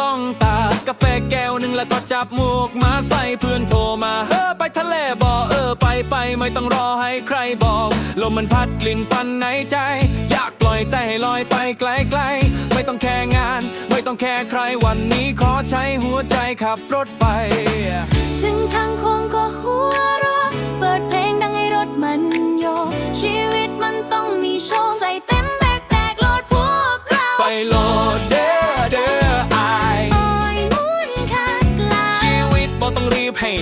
ต้องตากาแฟแก้วหนึ่งแล้วก็จับหมวกมาใส่เพื่อนโทรมาเออไปทะเลบ่อเออไปไปไม่ต้องรอให้ใครบอกลมมันพัดกลิ่นฟันในใจ อยากปล่อยใจให้ลอยไปไกลๆไม่ต้องแค่งาน ไม่ต้องแค่ใครวันนี้ขอใช้หัวใจขับรถไป ถึงทางคงก็หัว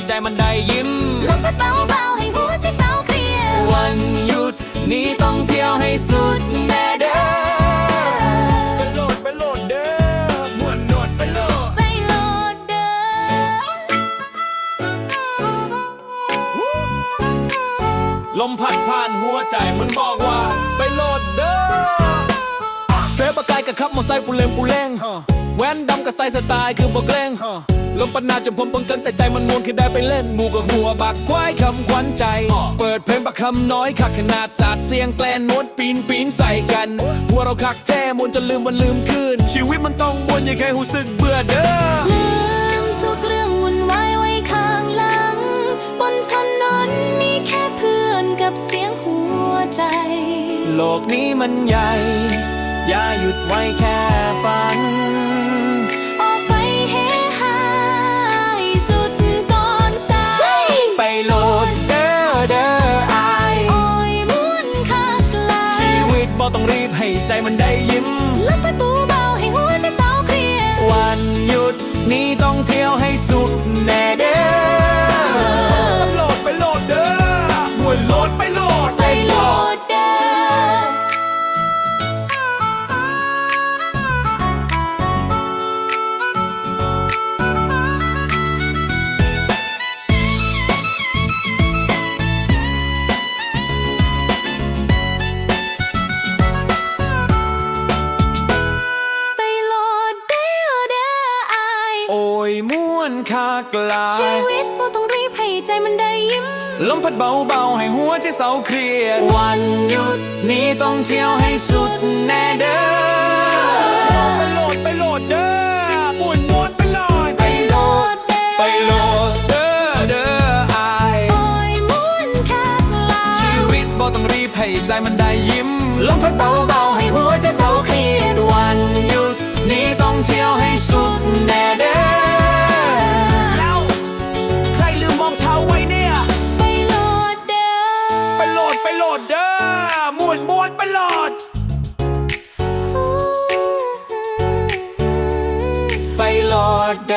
ให้ใจมันได้ยิ้ม ลมพัดเบาๆให้หัวใจเศร้าเครียดวันหยุดนี้ต้องเที่ยวให้สุดแน่เด้อไปโหลดไปโหลดเด้อมวนโหลดไปโหลด ไปโหลดเด้อ ลมพัดผ่านหัวใจมันบอกว่า ไปโหลดเด้อเทปปากกายกับขับมอไซค์ปูเลงปูเลง แว่นดำกับใส่สไตล์คือบอกเกรงลมปันนาจนผมปังกันแต่ใจมันมวนคือได้ไปเล่นหมูกับหัวบักควายคำขวัญใจ เปิดเพลงบักคำน้อยคักขนาดสาดเสียงแกลนนวดปีนปีนใส่กัน หัวเราคักแท้มวนจนลืมวันลืมคืน ชีวิตมันต้องมวนอย่าแค่หูสึกเบื่อเด้อลืมทุกเรื่องวุ่นวายไว้ข้างหลัง บนถนนมีแค่เพื่อนกับเสียงหัวใจ โลกนี้มันใหญ่ อย่าหยุดไว้แค่ฝัน มันได้ยิ้มลมพัดเบาๆให้หัวใจเศร้าเครียดวันหยุดนี้ต้องเที่ยวให้สุด โอ้ยม่วนคากลาชีวิตบ่ต้องรีบให้ใจมันได้ยิ้ม ลมพัดเบาๆ ให้หัวใจเศร้าเครียด วันหยุดนี้ต้องเที่ยวให้สุดแน่เด้อ ไปโหลดไปโหลดเด้อมวนมวนไปโหลดไปโหลดเด้อไปโหลดเด้อเด้ออายโอ้ยหมุนคักลาย ชีวิตบ่ต้องรีบให้ใจมันได้ยิ้ม ลมพัดเบาๆ บวชไปหลอด ไปหลอดแด